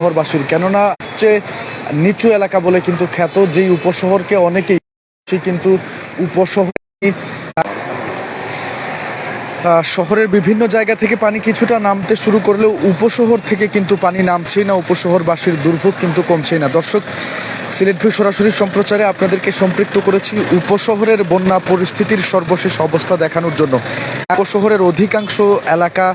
শহরবাসীর, কেননা হচ্ছে নিচু এলাকা বলে কিন্তু খ্যাত, যেই উপশহরকে অনেকেই কিন্তু উপশহর শহরের বিভিন্ন জায়গা থেকে পানি কিছুটা নামতে শুরু করলেও উপশহর থেকে কিন্তু পানি নামছেই না, উপশহরবাসীর দুর্ভোগ কিন্তু কমছেই না। দর্শক সিলেট ভিউ সরাসরি সম্প্রচারে আপনাদেরকে সম্পৃক্ত করেছি উপশহরের বন্যা পরিস্থিতির সর্বশেষ অবস্থা দেখানোর জন্য। উপশহরের অধিকাংশ এলাকা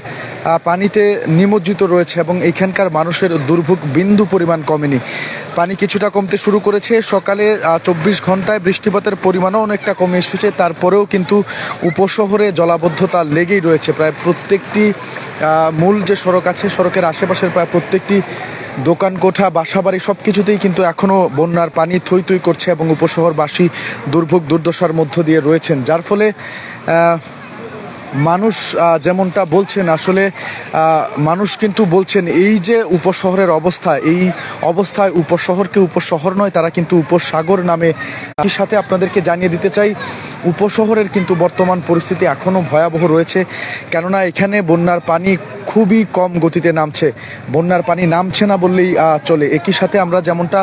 পানিতে নিমজ্জিত রয়েছে এবং এখানকার মানুষের দুর্ভোগ বিন্দু পরিমাণ কমেনি। পানি কিছুটা কমতে শুরু করেছে। সকালে চব্বিশ ঘন্টায় বৃষ্টিপাতের পরিমাণও অনেকটা কমে এসেছে। তারপরেও কিন্তু উপশহরে জলাবদ্ধতা লেগেই রয়েছে। প্রায় প্রত্যেকটি মূল যে সড়ক আছে, সড়কের আশেপাশের প্রায় প্রত্যেকটি দোকান, কোঠা, বাসাবাড়ি সব কিছুতেই কিন্তু এখনও বন্যার পানি থই থই করছে এবং উপশহরবাসী দুর্ভোগ দুর্দশার মধ্য দিয়ে রয়েছেন। যার ফলে মানুষ যেমনটা বলছেন, আসলে মানুষ কিন্তু বলছেন, এই যে উপশহরের অবস্থা, এই অবস্থায় উপশহরকে উপশহর নয়, তারা কিন্তু উপসাগর নামে। সাথে আপনাদেরকে জানিয়ে দিতে চাই উপশহরের কিন্তু বর্তমান পরিস্থিতি এখনও ভয়াবহ রয়েছে। কেননা এখানে বন্যার পানি খুবই কম গতিতে নামছে। বন্যার পানি নামছে না বললেই চলে। একই সাথে আমরা যেমনটা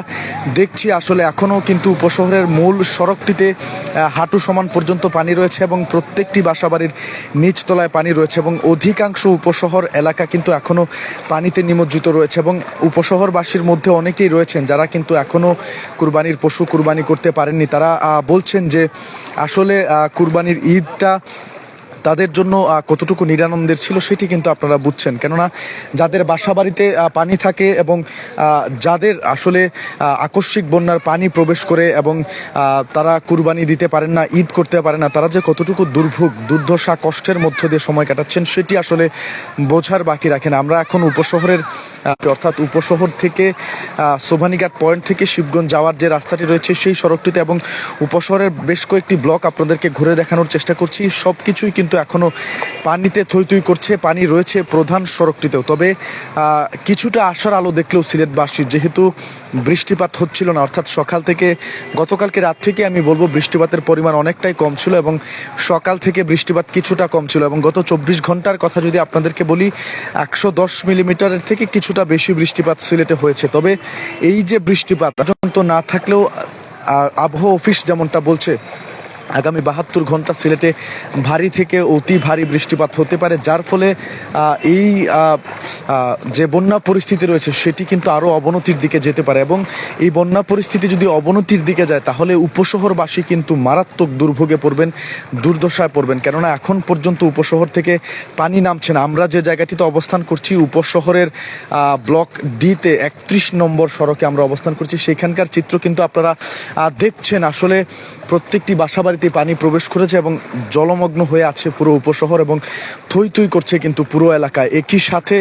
দেখছি, আসলে এখনও কিন্তু উপশহরের মূল সড়কটিতে হাঁটু সমান পর্যন্ত পানি রয়েছে এবং প্রত্যেকটি বাসাবাড়ির নিচতলায় পানি রয়েছে এবং অধিকাংশ উপশহর এলাকা কিন্তু এখনও পানিতে নিমজ্জিত রয়েছে এবং উপশহরবাসীর মধ্যে অনেকেই রয়েছেন যারা কিন্তু এখনও কুরবানির পশু কুরবানি করতে পারেননি। তারা বলছেন যে আসলে আহ, কুরবানির ঈদটা তাদের জন্য কতটুকু নিরানন্দের ছিল সেটি কিন্তু আপনারা বুঝছেন। কেননা যাদের বাসা বাড়িতে পানি থাকে এবং যাদের আসলে আকস্মিক বন্যার পানি প্রবেশ করে এবং তারা কুরবানি দিতে পারেন না, ঈদ করতে পারেন না, তারা যে কতটুকু দুর্ভোগ, দুর্দশা, কষ্টের মধ্য দিয়ে সময় কাটাচ্ছেন সেটি আসলে বোঝার বাকি রাখেন আমরা এখন উপশহরের অর্থাৎ উপশহর থেকে সোভানিঘাট পয়েন্ট থেকে শিবগঞ্জ যাওয়ার যে রাস্তাটি রয়েছে সেই সড়কটিতে এবং উপশহরের বেশ কয়েকটি ব্লক আপনাদেরকে ঘুরে দেখানোর চেষ্টা করছি। সব কিছুই কিন্তু এখনও পানিতে থই থই করছে, পানি রয়েছে প্রধান সড়কটিতেও। তবে কিছুটা আশার আলো দেখলেও সিলেটবাসী, যেহেতু বৃষ্টিপাত হচ্ছিল না, অর্থাৎ সকাল থেকে, গতকালকে রাত থেকে আমি বলব বৃষ্টিপাতের পরিমাণ অনেকটাই কম ছিল এবং সকাল থেকে বৃষ্টিপাত কিছুটা কম ছিল এবং গত চব্বিশ ঘণ্টার কথা যদি আপনাদেরকে বলি, একশো দশ মিলিমিটারের থেকে কিছুটা বেশি বৃষ্টিপাত সিলেটে হয়েছে। তবে, এই যে বৃষ্টিপাত না থাকলেও আবহাওয়া অফিস যেমনটা বলছে আগামী বাহাত্তর ঘণ্টা সিলেটে ভারী থেকে অতি ভারী বৃষ্টিপাত হতে পারে, যার ফলে এই যে বন্যা পরিস্থিতি রয়েছে সেটি কিন্তু আরও অবনতির দিকে যেতে পারে এবং এই বন্যা পরিস্থিতি যদি অবনতির দিকে যায়, তাহলে উপশহরবাসী কিন্তু মারাত্মক দুর্ভোগে পড়বেন, দুর্দশায় পড়বেন। কেননা এখন পর্যন্ত উপশহর থেকে পানি নামছে না। আমরা যে জায়গাটিতে অবস্থান করছি, উপশহরের ব্লক ডিতে একত্রিশ নম্বর সড়কে আমরা অবস্থান করছি। সেখানকার চিত্র কিন্তু আপনারা দেখছেন। আসলে প্রত্যেকটি বাসাবাড়িতে পানি প্রবেশ করেছে এবং জলমগ্ন হয়ে আছে পুরো উপশহর এবং থই থই করছে কিন্তু পুরো এলাকায়। একই সাথে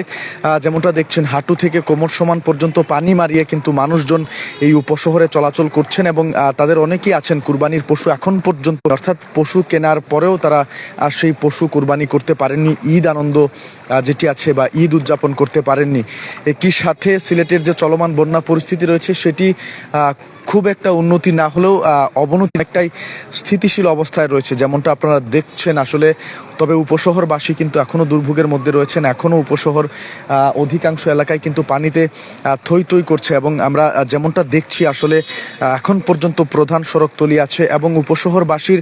যেমনটা দেখছেন, হাঁটু থেকে কোমর সমান পর্যন্ত পানি মারিয়ে কিন্তু মানুষজন এই উপশহরে চলাচল করছেন এবং তাদের অনেকেই আছেন কুরবানির পশু এখন পর্যন্ত। অর্থাৎ পশু কেনার পরেও তারা সেই পশু কুরবানি করতে পারেননি। ঈদ আনন্দ যেটি আছে বা ঈদ উদযাপন করতে পারেননি। একই সাথে সিলেটের যে চলমান বন্যা পরিস্থিতি রয়েছে, সেটি খুব একটা উন্নতি না হলেও অবনতি একটাই স্থিতিশীল অবস্থায় রয়েছে, যেমনটা আপনারা দেখছেন আসলে। তবে উপশহরবাসী কিন্তু এখনও দুর্ভোগের মধ্যে রয়েছেন এখনও উপশহর অধিকাংশ এলাকায় কিন্তু পানিতে থই থই করছে এবং আমরা যেমনটা দেখছি আসলে এখন পর্যন্ত প্রধান সড়ক তলি আছে এবং উপশহরবাসীর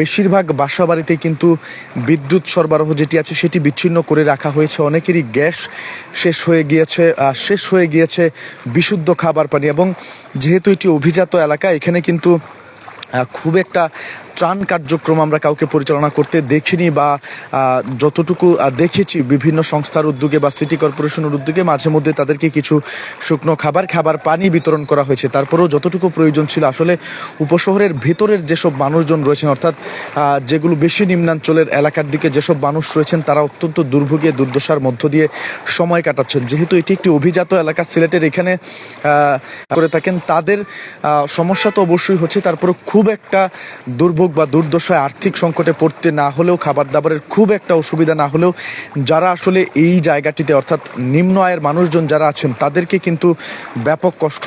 বেশিরভাগ বাসা বাড়িতে কিন্তু বিদ্যুৎ সরবরাহ যেটি আছে সেটি বিচ্ছিন্ন করে রাখা হয়েছে। অনেকেরই গ্যাস শেষ হয়ে গিয়েছে শেষ হয়ে গিয়েছে বিশুদ্ধ খাবার পানি এবং যেহেতু এটি অভিজাত এলাকা এখানে কিন্তু খুব একটা ত্রাণ কার্যক্রম আমরা কাউকে পরিচালনা করতে দেখিনি বা যতটুকু দেখেছি বিভিন্ন সংস্থার উদ্যোগে বা সিটি কর্পোরেশনের উদ্যোগে মাঝে মধ্যে তাদেরকে কিছু শুকনো খাবার খাবার, পানি বিতরণ করা হয়েছে। তারপরেও যতটুকু প্রয়োজন ছিল, আসলে উপশহরের ভেতরের যেসব মানুষজন রয়েছেন, অর্থাৎ যেগুলো বেশি নিম্নাঞ্চলের এলাকার দিকে যেসব মানুষ রয়েছেন, তারা অত্যন্ত দুর্ভোগে, দুর্দশার মধ্য দিয়ে সময় কাটাচ্ছেন। যেহেতু এটি একটি অভিজাত এলাকা, সিলেটের এখানে করে থাকেন, তাদের সমস্যা তো অবশ্যই হচ্ছে। তারপরে খুব একটা দুর্ভোগ বা দুর্দশায় আর্থিক সংকটে পড়তে না হলেও খাবার দাবারের খুব একটা অসুবিধা না হলেও, যারা আসলে এই জায়গাটিতে অর্থাৎ নিম্ন আয়ের মানুষজন যারা আছেন, তাদেরকে কিন্তু ব্যাপক কষ্ট,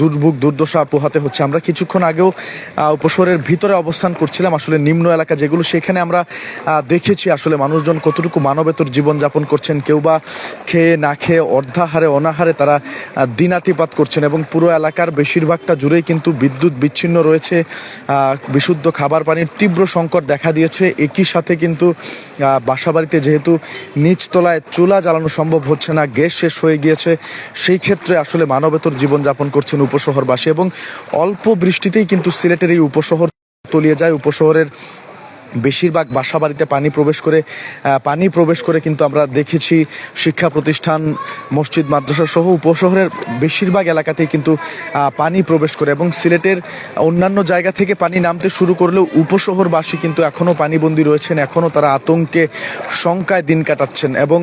দুর্ভোগ, দুর্দশা পোহাতে হচ্ছে। আমরা কিছুক্ষণ আগেও উপশহরের ভিতরে অবস্থান করছিলাম। আসলে নিম্ন এলাকা যেগুলো, সেখানে আমরা দেখেছি আসলে মানুষজন কতটুকু মানবেতর জীবনযাপন করছেন। কেউ বা খেয়ে না খেয়ে, অর্ধাহারে, অনাহারে তারা দিনাতিপাত করছেন এবং পুরো এলাকার বেশিরভাগটা জুড়েই কিন্তু বিদ্যুৎ বিচ্ছিন্ন রয়েছে। বিশুদ্ধ খাবার পানির তীব্র সংকট দেখা দিয়েছে। একই সাথে কিন্তু বাসাবাড়িতে যেহেতু নিচতলায় চুলা জ্বালানো সম্ভব হচ্ছে না, গ্যাস শেষ হয়ে গিয়েছে, সেই ক্ষেত্রে আসলে মানবেতর জীবনযাপন করছেন উপশহরবাসী এবং অল্প বৃষ্টিতেই কিন্তু সিলেটের এই উপশহর তলিয়ে যায়। উপশহরের বেশিরভাগ বাসা বাড়িতে পানি প্রবেশ করে পানি প্রবেশ করে কিন্তু আমরা দেখেছি শিক্ষা প্রতিষ্ঠান, মসজিদ, মাদ্রাসা সহ উপশহরের বেশিরভাগ এলাকাতেই কিন্তু পানি প্রবেশ করে এবং সিলেটের অন্যান্য জায়গা থেকে পানি নামতে শুরু করলেও উপশহরবাসী কিন্তু এখনও পানিবন্দী রয়েছেন, এখনও তারা আতঙ্কে শঙ্কায় দিন কাটাচ্ছেন এবং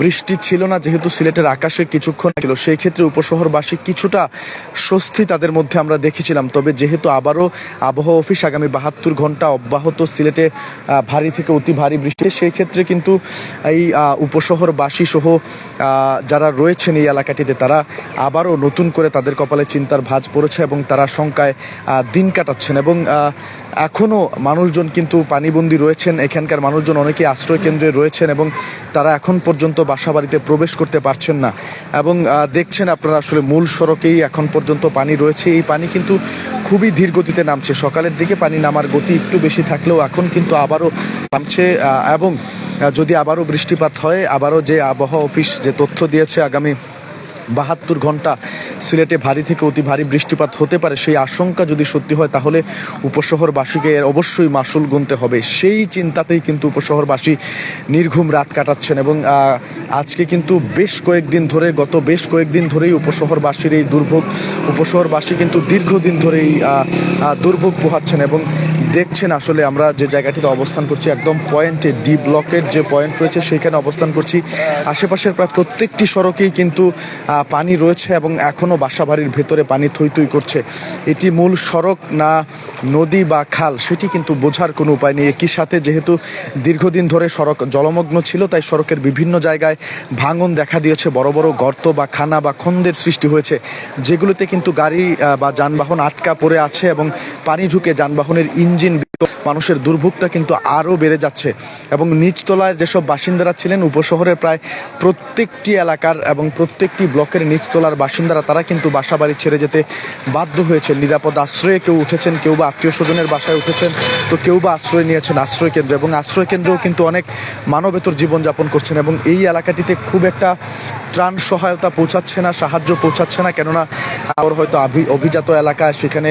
বৃষ্টি ছিল না যেহেতু সিলেটের আকাশে কিছুক্ষণ ছিল। সেই ক্ষেত্রে উপশহরবাসী কিছুটা স্বস্তি তাদের মধ্যে আমরা দেখেছিলাম। তবে যেহেতু আবারও আবহাওয়া অফিস আগামী বাহাত্তর ঘণ্টা অব্যাহত সিলেটে আহ, ভারী থেকে অতি ভারী বৃষ্টি। সেই ক্ষেত্রে কিন্তু এই উপশহরবাসী সহ যারা রয়েছেন এই এলাকাটিতে তারা আবারও নতুন করে তাদের কপালে চিন্তার ভাঁজ পড়েছে এবং তারা শঙ্কায় দিন কাটাচ্ছেন এবং এখনও মানুষজন কিন্তু পানিবন্দী রয়েছেন। এখানকার মানুষজন অনেকেই আশ্রয় কেন্দ্রে রয়েছেন এবং তারা এখন পর্যন্ত বাসা বাড়িতে প্রবেশ করতে পারছেন না। এবং দেখছেন আপনারা আসলে মূল সড়কেই এখন পর্যন্ত পানি রয়েছে। এই পানি কিন্তু খুবই ধীর গতিতে নামছে। সকালের দিকে পানি নামার গতি একটু বেশি থাকলেও এখন কিন্তু আবারও নামছে এবং যদি আবারও বৃষ্টিপাত হয়, আবারও যে আবহাওয়া অফিস যে তথ্য দিয়েছে আগামী বাহাত্তর ঘণ্টা সিলেটে ভারী থেকে অতি ভারী বৃষ্টিপাত হতে পারে। সেই আশঙ্কা যদি সত্যি হয়, তাহলে উপশহরবাসীকে এর অবশ্যই মাসুল গুনতে হবে। সেই চিন্তাতেই কিন্তু উপশহরবাসী নির্ঘুম রাত কাটাচ্ছেন এবং আজকে কিন্তু বেশ কয়েকদিন ধরে, গত বেশ কয়েকদিন ধরেই উপশহরবাসীর এই দুর্ভোগ, উপশহরবাসী কিন্তু দীর্ঘদিন ধরেই দুর্ভোগ পোহাচ্ছেন এবং দেখছেন আসলে আমরা যে জায়গাটিতে অবস্থান করছি, একদম পয়েন্টে ডি ব্লকের যে পয়েন্ট রয়েছে সেখানে অবস্থান করছি। আশেপাশের প্রায় প্রত্যেকটি সড়কেই কিন্তু পানি রয়েছে এবং এখনও বাসাবাড়ির ভেতরে পানি থই থই করছে। এটি মূল সড়ক না নদী বা খাল, সেটি কিন্তু বোঝার কোনো উপায় নেই। একই সাথে যেহেতু দীর্ঘদিন ধরে সড়ক জলমগ্ন ছিল, তাই সড়কের বিভিন্ন জায়গায় ভাঙন দেখা দিয়েছে। বড় বড় গর্ত বা খানা বা খন্দের সৃষ্টি হয়েছে, যেগুলোতে কিন্তু গাড়ি বা যানবাহন আটকা পড়ে আছে এবং পানি ঢুকে যানবাহনের ইঞ্জিন মানুষের দুর্ভোগটা কিন্তু আরও বেড়ে যাচ্ছে। এবং নিচতলায় যেসব বাসিন্দারা ছিলেন, উপশহরের প্রায় প্রত্যেকটি এলাকার এবং প্রত্যেকটি ব্লকের নিচতলার বাসিন্দারা, তারা কিন্তু বাসা বাড়ি ছেড়ে যেতে বাধ্য হয়েছেন। নিরাপদ আশ্রয়ে কেউ উঠেছেন, কেউ বা আত্মীয় স্বজনের বাসায় উঠেছেন, তো কেউ বা আশ্রয় নিয়েছেন, আশ্রয় কেন্দ্র। এবং আশ্রয় কেন্দ্রেও কিন্তু অনেক মানবেতর জীবনযাপন করছেন এবং এই এলাকাটিতে খুব একটা ত্রাণ সহায়তা পৌঁছাচ্ছে না, সাহায্য পৌঁছাচ্ছে না, কেননা আর হয়তো অভিজাত এলাকা সেখানে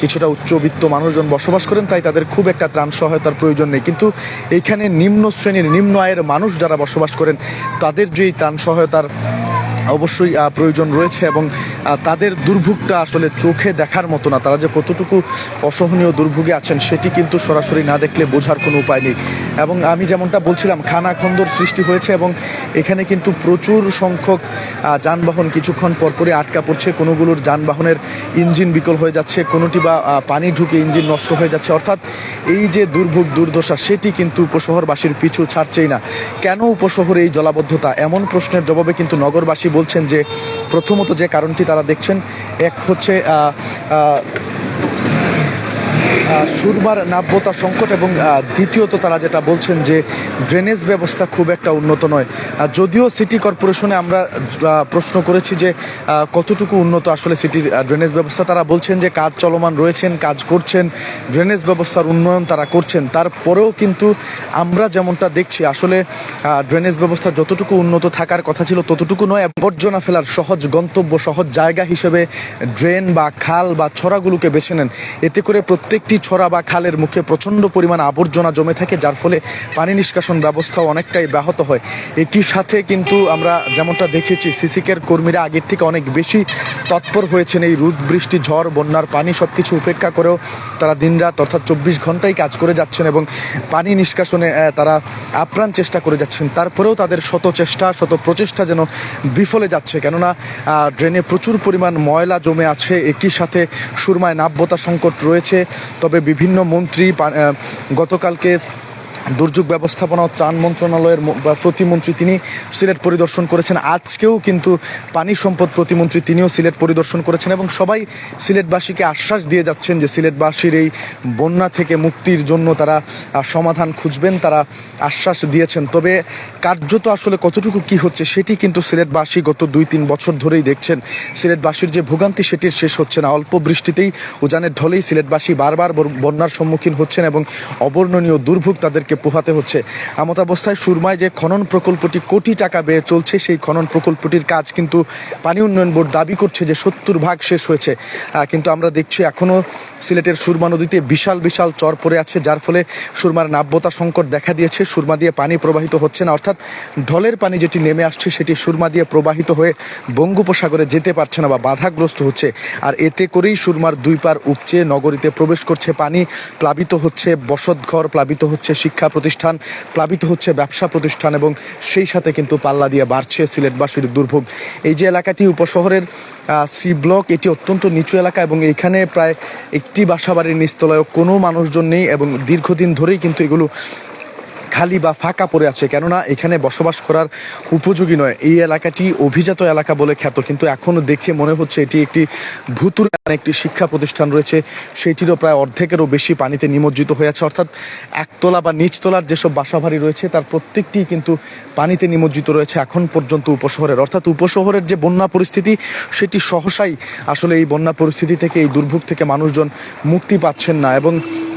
কিছুটা উচ্চবিত্ত মানুষজন বসবাস করেন, তাই তাদের খুব একটা ত্রাণ সহায়তার প্রয়োজন নেই। কিন্তু এইখানে নিম্ন শ্রেণির, নিম্ন আয়ের মানুষ যারা বসবাস করেন, তাদের যে ত্রাণ সহায়তার অবশ্যই প্রয়োজন রয়েছে এবং তাদের দুর্ভোগটা আসলে চোখে দেখার মতো না। তারা যে কতটুকু অসহনীয় দুর্ভোগে আছেন, সেটি কিন্তু সরাসরি না দেখলে বোঝার কোনো উপায় নেই। এবং আমি যেমনটা বলছিলাম খানাখন্দর সৃষ্টি হয়েছে এবং এখানে কিন্তু প্রচুর সংখ্যক যানবাহন কিছুক্ষণ পরপরই আটকা পড়ছে। কোনোগুলোর যানবাহনের ইঞ্জিন বিকল হয়ে যাচ্ছে, কোনোটি বা পানি ঢুকে ইঞ্জিন নষ্ট হয়ে যাচ্ছে। অর্থাৎ এই যে দুর্ভোগ, দুর্দশা, সেটি কিন্তু উপশহরবাসীর পিছু ছাড়ছেই না। কেন উপশহরে এই জলাবদ্ধতা? এমন প্রশ্নের জবাবে কিন্তু নগরবাসী বলছেন যে প্রথমত যে কারণটি তারা দেখছেন এক হচ্ছে সুরমার নাব্যতা সংকট এবং দ্বিতীয়ত তারা যেটা বলছেন যে ড্রেনেজ ব্যবস্থা খুব একটা উন্নত নয়। যদিও সিটি কর্পোরেশনে আমরা প্রশ্ন করেছি যে কতটুকু উন্নত আসলে সিটির ড্রেনেজ ব্যবস্থা, তারা বলছেন যে কাজ চলমান রয়েছেন, কাজ করছেন ড্রেনেজ ব্যবস্থার উন্নয়ন তারা করছেন। তারপরেও কিন্তু আমরা যেমনটা দেখছি, আসলে ড্রেনেজ ব্যবস্থা যতটুকু উন্নত থাকার কথা ছিল ততটুকু নয়, আবর্জনা ফেলার সহজ গন্তব্য, সহজ জায়গা হিসেবে ড্রেন বা খাল বা ছড়াগুলোকে বেছে নেন। এতে করে প্রত্যেকটি ছড়া বা খালের মুখে প্রচণ্ড পরিমাণ আবর্জনা জমে থাকে, যার ফলে পানি নিষ্কাশন ব্যবস্থাও অনেকটাই ব্যাহত হয়। একই সাথে কিন্তু আমরা যেমনটা দেখেছি সিসিকের কর্মীরা আগের থেকে অনেক বেশি তৎপর হয়েছেন। এই রোদ বৃষ্টি ঝড়, বন্যার পানি সব কিছু উপেক্ষা করেও তারা দিনরাত অর্থাৎ চব্বিশ ঘন্টাই কাজ করে যাচ্ছেন এবং পানি নিষ্কাশনে তারা আপ্রাণ চেষ্টা করে যাচ্ছেন। তারপরেও তাদের শত চেষ্টা, শত প্রচেষ্টা যেন বিফলে যাচ্ছে। কেননা ড্রেনে প্রচুর পরিমাণ ময়লা জমে আছে। একই সাথে সুরমায় নাব্যতা সংকট রয়েছে। তবে বিভিন্ন মন্ত্রী গতকালকে দুর্যোগ ব্যবস্থাপনা ও ত্রাণ মন্ত্রণালয়ের প্রতিমন্ত্রী তিনি সিলেট পরিদর্শন করেছেন। আজকেও কিন্তু পানি সম্পদ প্রতিমন্ত্রী তিনিও সিলেট পরিদর্শন করেছেন এবং সবাই সিলেটবাসীকে আশ্বাস দিয়ে যাচ্ছেন যে সিলেটবাসীর এই বন্যা থেকে মুক্তির জন্য তারা সমাধান খুঁজবেন, তারা আশ্বাস দিয়েছেন। তবে কার্যত আসলে কতটুকু কি হচ্ছে সেটি কিন্তু সিলেটবাসী গত দুই তিন বছর ধরেই দেখছেন। সিলেটবাসীর যে ভোগান্তি সেটির শেষ হচ্ছে না। অল্প বৃষ্টিতেই উজানের ঢলেই সিলেটবাসী বারবার বর- বন্যার সম্মুখীন হচ্ছেন এবং অবর্ণনীয় দুর্ভোগ তাদেরকে পোহাতে হচ্ছে। এমত অবস্থায় সুরমায় যে খনন প্রকল্পটি কোটি টাকা ব্যয়ে চলছে, সেই খনন প্রকল্পটির কাজ কিন্তু পানি উন্নয়ন বোর্ড দাবি করছে যে সত্তর ভাগ শেষ হয়েছে। কিন্তু আমরা দেখছি এখনও সিলেটের সুরমা নদীতে বিশাল বিশাল চর পড়ে আছে, যার ফলে সুরমার নাব্যতা সংকট দেখা দিয়েছে। সুরমা দিয়ে পানি প্রবাহিত হচ্ছে না, অর্থাৎ ঢলের পানি যেটি নেমে আসছে, সেটি সুরমা দিয়ে প্রবাহিত হয়ে বঙ্গোপসাগরে যেতে পারছে না বা বাধাগ্রস্ত হচ্ছে। আর এতে করেই সুরমার দুই পার উপচে নগরীতে প্রবেশ করছে পানি। প্লাবিত হচ্ছে বসতঘর, প্লাবিত হচ্ছে শিক্ষা প্রতিষ্ঠান প্লাবিত হচ্ছে ব্যবসা প্রতিষ্ঠান এবং সেই সাথে কিন্তু পাল্লা দিয়ে বাড়ছে সিলেটবাসীর দুর্ভোগ। এই যে এলাকাটি উপশহরের সি ব্লক, এটি অত্যন্ত নিচু এলাকা এবং এখানে প্রায় একটি বাসাবাড়ির নিচতলায় কোনো মানুষজন নেই এবং দীর্ঘদিন ধরেই কিন্তু এগুলো খালি বা ফাঁকা পড়ে আছে, কেননা এখানে বসবাস করার উপযোগী নয়। এই এলাকাটি অভিজাত এলাকা বলে খ্যাত, কিন্তু এখনও দেখে মনে হচ্ছে এটি একটি ভুতুর একটি শিক্ষা প্রতিষ্ঠান রয়েছে। সেটিরও প্রায় অর্ধেকেরও বেশি পানিতে নিমজ্জিত হয়ে আছে, অর্থাৎ একতলা বা নিচতলার যেসব বাসাবাড়ি রয়েছে, তার প্রত্যেকটি কিন্তু পানিতে নিমজ্জিত রয়েছে এখন পর্যন্ত উপশহরের। অর্থাৎ উপশহরের যে বন্যা পরিস্থিতি, সেটি সহসাই আসলে এই বন্যা পরিস্থিতি থেকে, এই দুর্ভোগ থেকে মানুষজন মুক্তি পাচ্ছেন না। এবং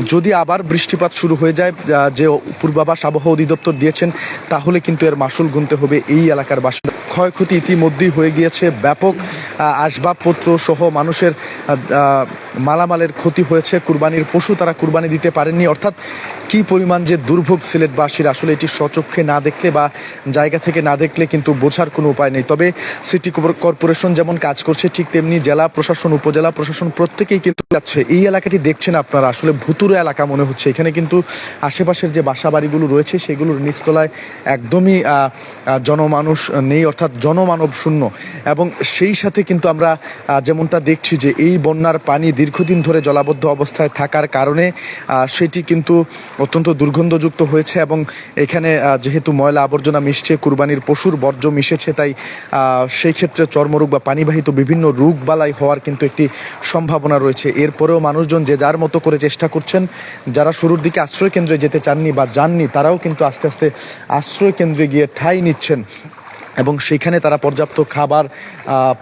যদি আবার বৃষ্টিপাত শুরু হয়ে যায় যে পূর্বাভাস আবহাওয়া অধিদপ্তর দিয়েছেন, তাহলে কিন্তু এর মাসুল গুনতে হবে এই এলাকার বাসিন্দা। ক্ষয়ক্ষতি ইতিমধ্যেই হয়ে গিয়েছে। ব্যাপক আসবাবপত্র সহ মানুষের মালামালের ক্ষতি হয়েছে। কুরবানির পশু তারা কুরবানি দিতে পারেননি। অর্থাৎ কি পরিমাণ যে দুর্ভোগ সিলেটবাসীর, আসলে এটি সচক্ষে না দেখলে বা জায়গা থেকে না দেখলে কিন্তু বোঝার কোনো উপায় নেই। তবে সিটি কর্পো- কর্পোরেশন যেমন কাজ করছে, ঠিক তেমনি জেলা প্রশাসন, উপজেলা প্রশাসন প্রত্যেকেই কিন্তু যাচ্ছে। এই এলাকাটি দেখছেন আপনারা, আসলে ভুতুরে এলাকা মনে হচ্ছে। এখানে কিন্তু আশেপাশের যে বাসা বাড়িগুলো রয়েছে, সেগুলোর নিচতলায় একদমই জনমানুষ নেই। অর্থাৎ জনমানব শূন্য। এবং সেই সাথে কিন্তু আমরা যেমনটা দেখছি যে এই বন্যার পানি দীর্ঘদিন ধরে জলাবদ্ধ অবস্থায় থাকার কারণে সেটি কিন্তু অত্যন্ত দুর্গন্ধযুক্ত হয়েছে এবং এখানে যেহেতু ময়লা আবর্জনা মিশছে, কুরবানির পশুর বর্জ্য মিশেছে, তাই সেই ক্ষেত্রে চর্মরোগ বা পানিবাহিত বিভিন্ন রোগ বালাই হওয়ার কিন্তু একটি সম্ভাবনা রয়েছে। এরপরেও মানুষজন যে যার মতো করে চেষ্টা করছেন, যারা শুরুর দিকে আশ্রয় কেন্দ্রে যেতে চাননি বা যাননি, তারাও কিন্তু আস্তে আস্তে আশ্রয় কেন্দ্রে গিয়ে ঠাঁই নিচ্ছেন। এবং সেখানে তারা পর্যাপ্ত খাবার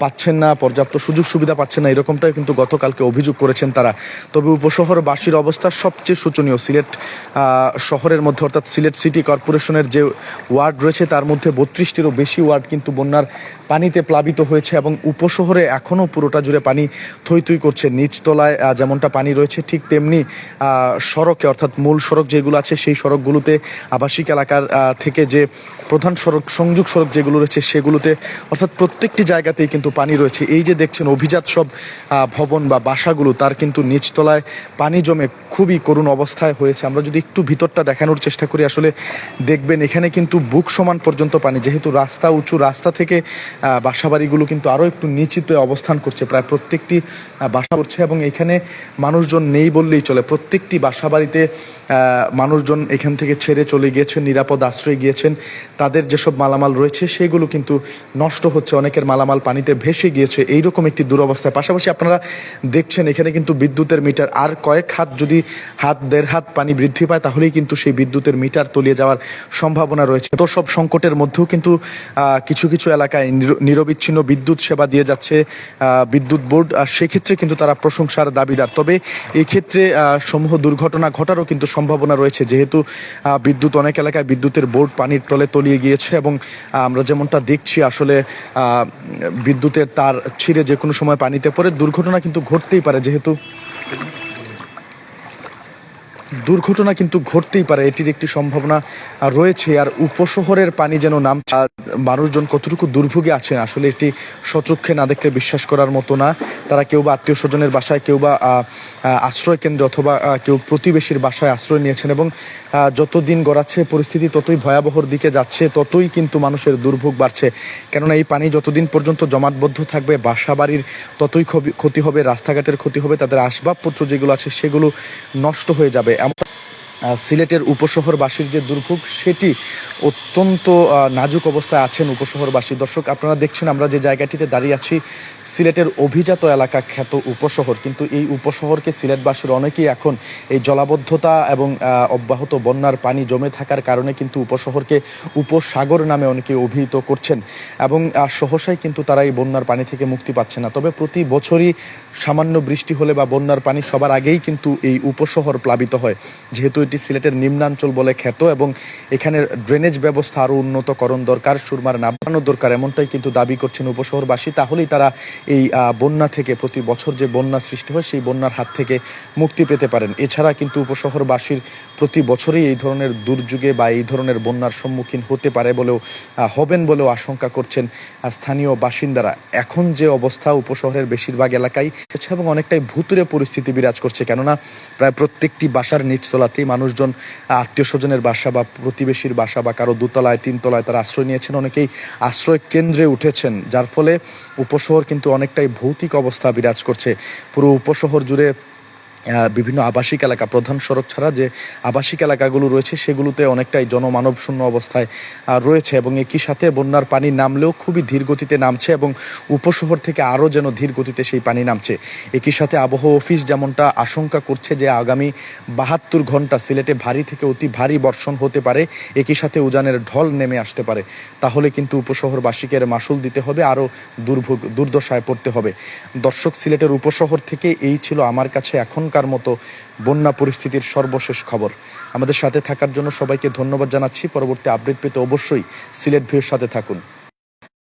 পাচ্ছেন না, পর্যাপ্ত সুযোগ সুবিধা পাচ্ছেন না, এরকমটাই কিন্তু গতকালকে অভিযোগ করেছেন তারা। তবে উপশহরবাসীর অবস্থা সবচেয়ে শোচনীয়। সিলেট শহরের মধ্যে অর্থাৎ সিলেট সিটি কর্পোরেশনের যে ওয়ার্ড রয়েছে, তার মধ্যে বত্রিশটিরও বেশি ওয়ার্ড কিন্তু বন্যার পানিতে প্লাবিত হয়েছে এবং উপশহরে এখনও পুরোটা জুড়ে পানি থই থই করছে। নিচতলায় যেমনটা পানি রয়েছে, ঠিক তেমনি সড়কে অর্থাৎ মূল সড়ক যেগুলো আছে, সেই সড়কগুলোতে আবাসিক এলাকার থেকে যে প্রধান সড়ক, সংযোগ সড়ক যেগুলো রয়েছে সেগুলোতে। অর্থাৎ প্রত্যেকটি জায়গাতেই কিন্তু পানি রয়েছে। এই যে দেখছেন, অভিজাত সব ভবন বা বাসাগুলো, তার কিন্তু নিচতলায় পানি জমে খুবই করুণ অবস্থায় হয়েছে। আমরা যদি একটু ভিতরটা দেখানোর চেষ্টা করি, আসলে দেখবেন এখানে কিন্তু বুক সমান পর্যন্ত পানি, যেহেতু রাস্তা উঁচু, রাস্তা থেকে বাসাবাড়িগুলো কিন্তু আরও একটু নিচিত অবস্থান করছে। প্রায় প্রত্যেকটি বাসা করছে এবং এখানে মানুষজন নেই বললেই চলে। প্রত্যেকটি বাসাবাড়িতে মানুষজন এখান থেকে ছেড়ে চলে গিয়েছেন, নিরাপদ আশ্রয়ে গিয়েছেন। তাদের যেসব মালামাল রয়েছে, সেগুলো কিন্তু নষ্ট হচ্ছে, অনেকের মালামাল পানিতে ভেসে গিয়েছে। এইরকম একটি দুরবস্থায়। পাশাপাশি আপনারা দেখছেন, এখানে কিন্তু বিদ্যুতের মিটার। আর কয়েক হাত যদি হাত, দেড় হাত পানি বৃদ্ধি পায়, তাহলেই কিন্তু সেই বিদ্যুতের মিটার তলিয়ে যাওয়ার সম্ভাবনা রয়েছে। তো সব সংকটের মধ্যেও কিন্তু কিছু কিছু এলাকায় নিরবিচ্ছিন্ন বিদ্যুৎ সেবা দিয়ে যাচ্ছে বিদ্যুৎ বোর্ড। সেক্ষেত্রে কিন্তু তারা প্রশংসার দাবিদার। তবে এক্ষেত্রে সমূহ দুর্ঘটনা ঘটারও কিন্তু সম্ভাবনা রয়েছে। যেহেতু বিদ্যুৎ, অনেক এলাকায় বিদ্যুতের বোর্ড পানির তলে তলিয়ে গিয়েছে এবং আমরা আমরা যেমনটা দেখছি আসলে বিদ্যুতের তার ছিঁড়ে যে কোনো সময় পানিতে পড়ে, দুর্ঘটনা কিন্তু ঘটতেই পারে যেহেতু। দুর্ঘটনা কিন্তু ঘটতেই পারে, এটির একটি সম্ভাবনা রয়েছে। আর উপশহরের পানি যেন নাম মানুষজন কতটুকু দুর্ভোগে আছেন, আসলে এটি সচক্ষে না দেখলে বিশ্বাস করার মতো না। তারা কেউ বা আত্মীয় স্বজনের বাসায়, কেউ বা আশ্রয় কেন্দ্র অথবা কেউ প্রতিবেশীর বাসায় আশ্রয় নিয়েছেন এবং যত দিন গড়াচ্ছে পরিস্থিতি ততই ভয়াবহর দিকে যাচ্ছে, ততই কিন্তু মানুষের দুর্ভোগ বাড়ছে। কেননা এই পানি যতদিন পর্যন্ত জমাটবদ্ধ থাকবে, বাসা বাড়ির ততই ক্ষতি হবে, রাস্তাঘাটের ক্ষতি হবে, তাদের আসবাবপত্র যেগুলো আছে সেগুলো নষ্ট হয়ে যাবে। এমন আহ, সিলেটের উপশহরবাসীর যে দুর্ভোগ, সেটি অত্যন্ত নাজুক অবস্থায় আছেন উপশহরবাসী। দর্শক, আপনারা দেখছেন আমরা যে জায়গাটিতে দাঁড়িয়ে আছি, সিলেটের অভিজাত এলাকা খ্যাত উপশহর। কিন্তু এই উপশহরকে সিলেটবাসীর অনেকেই এখন এই জলাবদ্ধতা এবং অব্যাহত বন্যার পানি জমে থাকার কারণে কিন্তু উপশহরকে উপসাগর নামে অনেকে অভিহিত করছেন এবং সহসাই কিন্তু তারা এই বন্যার পানি থেকে মুক্তি পাচ্ছে না। তবে প্রতি বছরই সামান্য বৃষ্টি হলে বা বন্যার পানি সবার আগেই কিন্তু এই উপশহর প্লাবিত হয়। যেহেতু এটি সিলেটের নিম্নাঞ্চল বলে খ্যাত এবং এখানের ড্রেনেজ ব্যবস্থা আরও উন্নতকরণ দরকার, সুরমার নামানো দরকার, এমনটাই কিন্তু দাবি করছেন উপশহরবাসী। তাহলেই তারা এই বন্যা থেকে প্রতি বছর যে বন্যা সৃষ্টি হয়, সেই বন্যার হাত থেকে মুক্তি পেতে পারেন। এছাড়া কিন্তু উপশহরবাসীর প্রতি বছরই এই ধরনের দুর্যোগে বা এই ধরনের বন্যার সম্মুখীন হতে পারে বলেও হবেন বলেও আশঙ্কা করছেন স্থানীয় বাসিন্দারা। এখন যে অবস্থা উপশহরের বেশিরভাগ এলাকায় এবং অনেকটাই ভুতুরে পরিস্থিতি বিরাজ করছে। কেননা, প্রায় প্রত্যেকটি বাসার নিচতলাতেই মানুষজন, আত্মীয় স্বজনের বাসা বা প্রতিবেশীর বাসা বা কারও দোতলায়, তিনতলায় তারা আশ্রয় নিয়েছেন, অনেকেই আশ্রয় কেন্দ্রে উঠেছেন, যার ফলে উপশহর কিন্তু অনেকটাই ভৌতিক অবস্থা বিরাজ করছে। পুরো উপশহর জুড়ে বিভিন্ন আবাসিক এলাকা, প্রধান সড়ক ছাড়া যে আবাসিক এলাকাগুলো রয়েছে, সেগুলোতে অনেকটাই জনমানব শূন্য অবস্থায় রয়েছে এবং একই সাথে বন্যার পানি নামলেও খুবই ধীর গতিতে নামছে এবং উপশহর থেকে আরও যেন ধীর গতিতে সেই পানি নামছে। একই সাথে আবহাওয়া অফিস যেমনটা আশঙ্কা করছে যে আগামী বাহাত্তর ঘণ্টা সিলেটে ভারী থেকে অতি ভারী বর্ষণ হতে পারে, একই সাথে উজানের ঢল নেমে আসতে পারে। তাহলে কিন্তু উপশহরবাসীকে মাসুল দিতে হবে, আরও দুর্ভোগ, দুর্দশায় পড়তে হবে। দর্শক, সিলেটের উপশহর থেকে এই ছিল আমার কাছে এখনকার মতো বন্যা পরিস্থিতির সর্বশেষ খবর। আমাদের সাথে থাকার জন্য সবাইকে ধন্যবাদ জানাচ্ছি। পরবর্তী আপডেট পেতে অবশ্যই সিলেট ভিউর সাথে থাকুন।